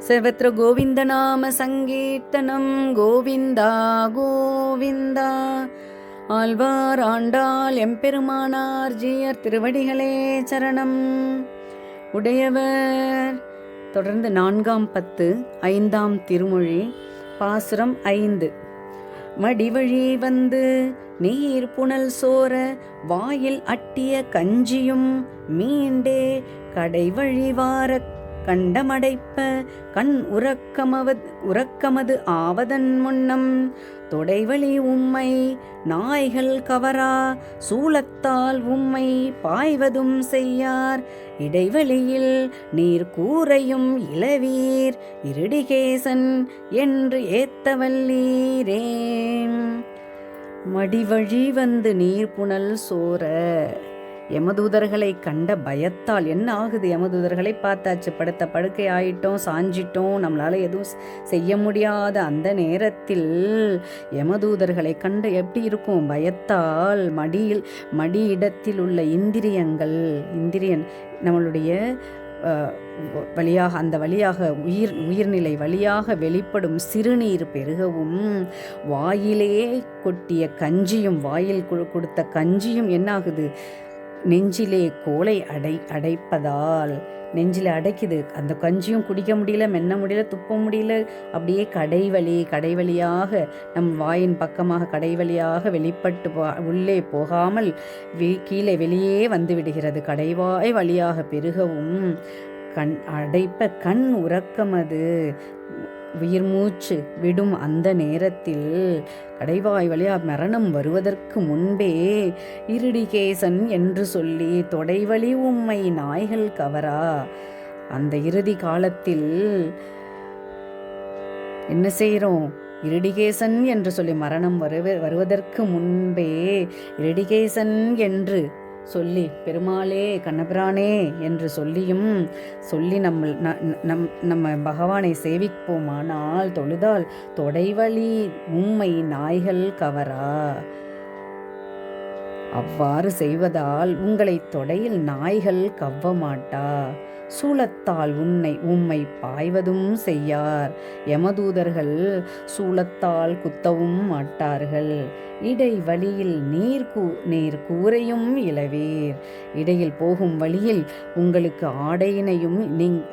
सर्वत्र गोविन्दनामसङ्कीर्तनं गोविन्दा கோவிந்தா ஆழ்வார் ஆண்டாள் எம்பெருமானார் ஜீயர் திருவடிகளே சரணம் உடையவர் தொடர்ந்து நான்காம் பத்து ஐந்தாம் திருமொழி பாசுரம் ஐந்து மடிவழி வந்து நீர் புனல் சோர வாயில் அட்டிய கஞ்சியும் மீண்டே கடை வழிவார கண்டமடைப்ப கண் உறக்கமவது உறக்கமது ஆவதன் முன்னம் தொடைவழி உம்மை நாய்கள் கவரா சூலத்தால் உம்மை பாய்வதும் செய்யார் இடைவெளியில் நீர் கூரையும் இளவீர் இருடிகேசன் என்று ஏத்தவல்லீரே மடிவழி வந்து நீர் புனல் சோர யமதூதர்களை கண்ட பயத்தால் என்ன ஆகுது? யமதூதர்களை பார்த்தாச்சு படுத்த படுக்கை ஆயிட்டோம் சாஞ்சிட்டோம் நம்மளால் எதுவும் செய்ய முடியாத அந்த நேரத்தில் யமதூதர்களை கண்டு எப்படி இருக்கும்? பயத்தால் மடியில் மடி இடத்தில் உள்ள இந்திரியங்கள் இந்திரியன் நம்மளுடைய வழியாக அந்த வழியாக உயிர் உயிர்நிலை வழியாக வெளிப்படும் சிறுநீர் பெருகவும் வாயிலே கொட்டிய கஞ்சியும் வாயில் கொடுத்த கஞ்சியும் என்னாகுது நெஞ்சிலே கோலை அடை அடைப்பதால். நெஞ்சில் அடைக்குது. அந்த கஞ்சியும் குடிக்க முடியல மென்ன முடியல துப்ப முடியல. அப்படியே கடைவழி கடைவழியாக நம் வாயின் பக்கமாக கடைவழியாக வெளிப்பட்டு போ உள்ளே போகாமல் கீழே வெளியே வந்து விடுகிறது. கடைவாய் வழியாக பெருகவும் கண் அடைப்ப கண் உறக்கமது உயிர் மூச்சு விடும் அந்த நேரத்தில் கடைவாய் வழியா மரணம் வருவதற்கு முன்பே இருடிகேசன் என்று சொல்லி தொடைவழி உம்மை நாய்கள் கவரா. அந்த இறுதி காலத்தில் என்ன செய்கிறோம் இருடிகேசன் என்று சொல்லி மரணம் வருவ வருவதற்கு முன்பே இருடிகேசன் என்று சொல்லி பெருமாளே கண்ணபிரானே என்று சொல்லியும் சொல்லி நம்ம நம் நம்ம பகவானை சேவிப்போமானால் தொழுதால் தொடைவழி உம்மை நாய்கள் கவரா. அவ்வாறு செய்வதால் உங்களை தொடையில் நாய்கள் கவ்வ மாட்டா சூலத்தால் உன்னை உம்மை பாய்வதும் செய்யார். யமதூதர்கள் சூலத்தால் குத்தவும் மாட்டார்கள். இடை வழியில் நீர் கூ நீர் கூரையும் இளவீர். இடையில் போகும் வழியில் உங்களுக்கு ஆடையினையும் நீங்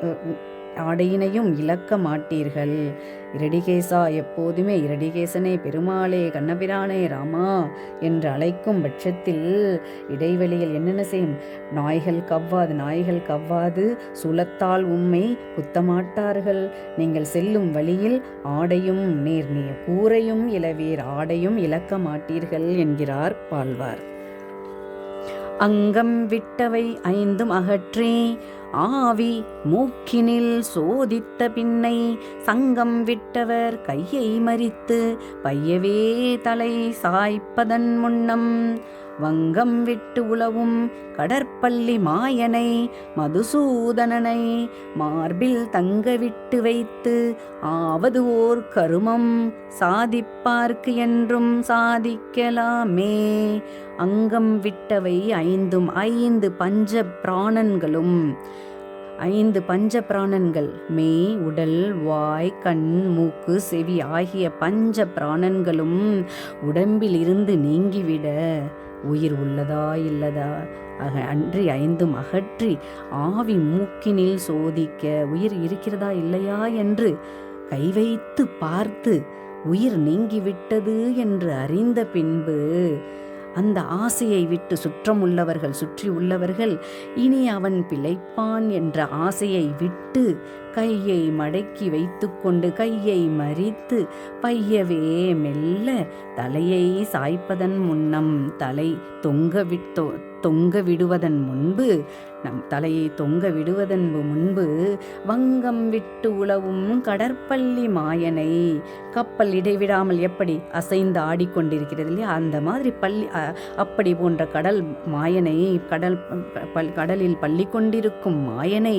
ஆடையினையும் இழக்க மாட்டீர்கள். இரடிகேசா எப்போதுமே இரடிகேசனே பெருமாளே கண்ணபிரானே ராமா என்று அழைக்கும் பட்சத்தில் இடைவெளியில் என்னென்ன செய்யும்? நாய்கள் கவ்வாது நாய்கள் கவ்வாது சுலத்தால் உம்மை குத்தமாட்டார்கள். நீங்கள் செல்லும் வழியில் ஆடையும் நீர் நீ கூரையும் இளவீர் ஆடையும் இழக்க மாட்டீர்கள் என்கிறார் பால்வார். அங்கம் விட்டவை ஐந்தும் அகற்றே. ஆவி மூக்கினில் சோதித்த பின்னை சங்கம் விட்டவர் கையை மறித்து பையவே தலை சாய்ப்பதன் முன்னம். வங்கம் விட்டு உளவும் கடற்பள்ளி மாயனை மதுசூதனனை மார்பில் தங்க விட்டு வைத்து ஆவது ஓர் கருமம் சாதிப்பார்க்கு என்றும் சாதிக்கலாமே. அங்கம் விட்டவை ஐந்தும் ஐந்து பஞ்ச பிராணன்களும். ஐந்து பஞ்ச பிராணன்கள் மெய் உடல் வாய் கண் மூக்கு செவி ஆகிய பஞ்ச பிராணன்களும் உடம்பில் இருந்து நீங்கிவிட உயிர் உள்ளதா இல்லதா? அக அன்றி ஐந்தும் அகற்றி ஆவி மூக்கினில் சோதிக்க உயிர் இருக்கிறதா இல்லையா என்று கை வைத்து பார்த்து உயிர் நீங்கிவிட்டது என்று அறிந்த பின்பு அந்த ஆசையை விட்டு சுற்றம் உள்ளவர்கள் சுற்றி உள்ளவர்கள் இனி அவன் பிழைப்பான் என்ற ஆசையை விட்டு கையை மடக்கி வைத்துக்கொண்டு கையை மறித்து பையவே மெல்ல தலையை சாய்ப்பதன் முன்னம் தலை தொங்க விட்டோ தொங்க விடுவதன் முன்பு நம் தலையை தொங்க விடுவதன் முன்பு வங்கம் விட்டு உழவும் கடற்பள்ளி மாயனை கப்பல் இடைவிடாமல் எப்படி அசைந்து ஆடிக்கொண்டிருக்கிறது இல்லையா? அந்த மாதிரி பள்ளி அப்படி போன்ற கடல் மாயனை கடல் கடலில் பள்ளி கொண்டிருக்கும் மாயனை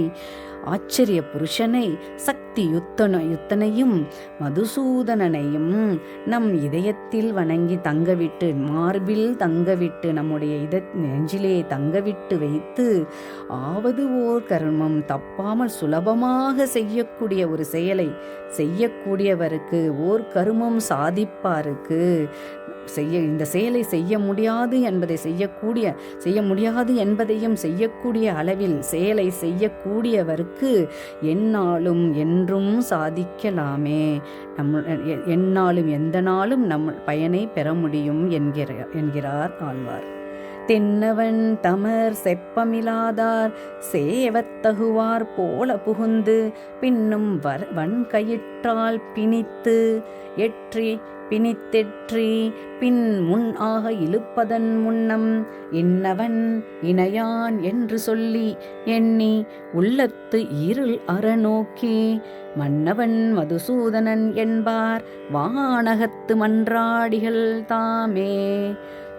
ஆச்சரிய புருஷனை சக்தி யுத்தன யுத்தனையும் மதுசூதனனையும் நம் இதயத்தில் வணங்கி தங்கவிட்டு மார்பில் தங்கவிட்டு நம்முடைய இத நெஞ்சிலே தங்கவிட்டு வைத்து ஆவது ஓர் கர்மம் தப்பாமல் சுலபமாக செய்யக்கூடிய ஒரு செயலை செய்யக்கூடியவருக்கு ஓர் கருமம் சாதிப்பாருக்கு செய்ய இந்த செயலை செய்ய முடியாது என்பதை செய்யக்கூடிய செய்ய முடியாது என்பதையும் செய்யக்கூடிய அளவில் செயலை செய்யக்கூடியவருக்கு எந்நாளும் என்றும் சாதிக்கலாமே. நம்ம எ- எந்நாளும் எந்த நாளும் நம் பயனை பெற முடியும் என்கிற என்கிறார் ஆழ்வார். தென்னவன் தமர் செப்பமிலாதார் சேவத்தகுவார் போல புகுந்து பின்னும் வர் வன்கையிற்றால் பிணித்து எற்றி பிணித்தெற்றி பின் முன் ஆக இழுப்பதன் முன்னம் இன்னவன் இணையான் என்று சொல்லி எண்ணி உள்ளத்து இருள் அறநோக்கி மன்னவன் மதுசூதனன் என்பார் வானகத்து மன்றாடிகள் தாமே.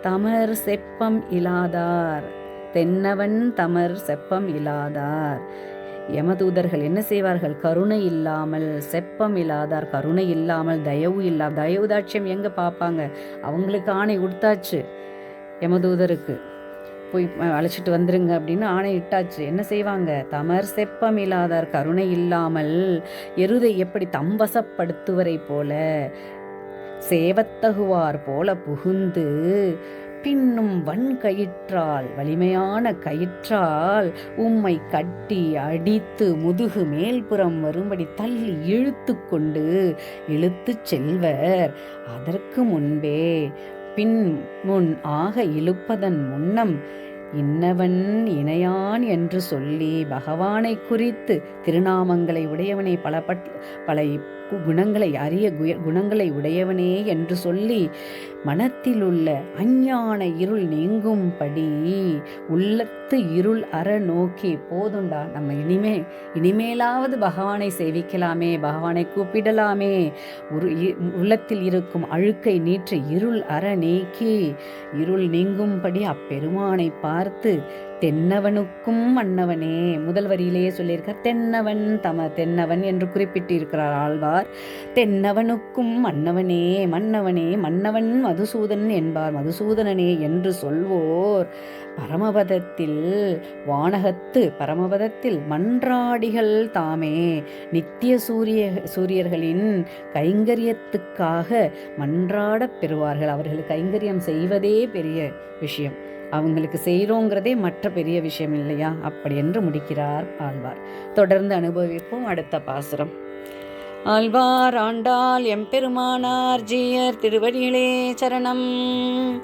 தமர் செப்பம் இலாதார். தென்னவன் தமர் செப்பம் இலாதார். யமதூதர்கள் என்ன செய்வார்கள்? கருணை இல்லாமல் செப்பம் இல்லாதார் கருணை இல்லாமல் தயவு இல்லா தயவுதாட்சியம் எங்கே பார்ப்பாங்க அவங்களுக்கு ஆணை கொடுத்தாச்சு யமதூதருக்கு போய் அழைச்சிட்டு வந்துருங்க அப்படின்னு ஆணை இட்டாச்சு. என்ன செய்வாங்க? தமர் செப்பம் இல்லாதார் கருணை இல்லாமல் எருதை எப்படி தம்பசப்படுத்துவரை போல சேவத்தகுவார் போல புகுந்து பின்னும் வன்கயிற்றால் வலிமையான கயிற்றால் உம்மை கட்டி அடித்து முதுகு மேல்புறம் வரும்படி தள்ளி இழுத்து கொண்டு இழுத்துச் செல்வர். அதற்கு முன்பே பின் முன் ஆக இழுப்பதன் முன்னம் இன்னவன் இணையான் என்று சொல்லி பகவானை குறித்து திருநாமங்களை உடையவனை பல பட் பல குணங்களை அரிய குய- குணங்களை உடையவனே என்று சொல்லி மனத்தில் உள்ள அஞ்ஞான இருள் நீங்கும்படி உள்ளத்து இருள் அற நோக்கி போதுண்டா. நம்ம இனிமே இனிமேலாவது பகவானை சேவிக்கலாமே பகவானை கூப்பிடலாமே. ஒரு இ- உள்ளத்தில் இருக்கும் அழுக்கை நீற்று இருள் அற நீக்கி இருள் நீங்கும்படி அப்பெருமானை பார்த்து தென்னவனுக்கும் மன்னவனே. முதல் வரியிலேயே சொல்லியிருக்கார் தென்னவன் தம தென்னவன் என்று குறிப்பிட்டிருக்கிறார் ஆழ்வார். தென்னவனுக்கும் மன்னவனே மன்னவனே மன்னவன் மதுசூதன் என்பார். மதுசூதனனே என்று சொல்வோர். பரமபதத்தில் வானகத்து பரமபதத்தில் மன்றாடிகள் தாமே. நித்திய சூரிய சூரியர்களின் கைங்கரியத்துக்காக மன்றாடப் பெறுவார்கள். அவர்கள் கைங்கரியம் செய்வதே பெரிய விஷயம். அவங்களுக்கு செய்கிறோங்கிறதே மற்ற பெரிய விஷயம் இல்லையா? அப்படி என்று முடிக்கிறார் ஆழ்வார். தொடர்ந்து அனுபவிப்போம் அடுத்த பாசுரம். ஆழ்வார் ஆண்டாள் எம்பெருமானார் ஜீயர் திருவடிகளே சரணம்.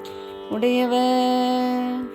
உடையவர்.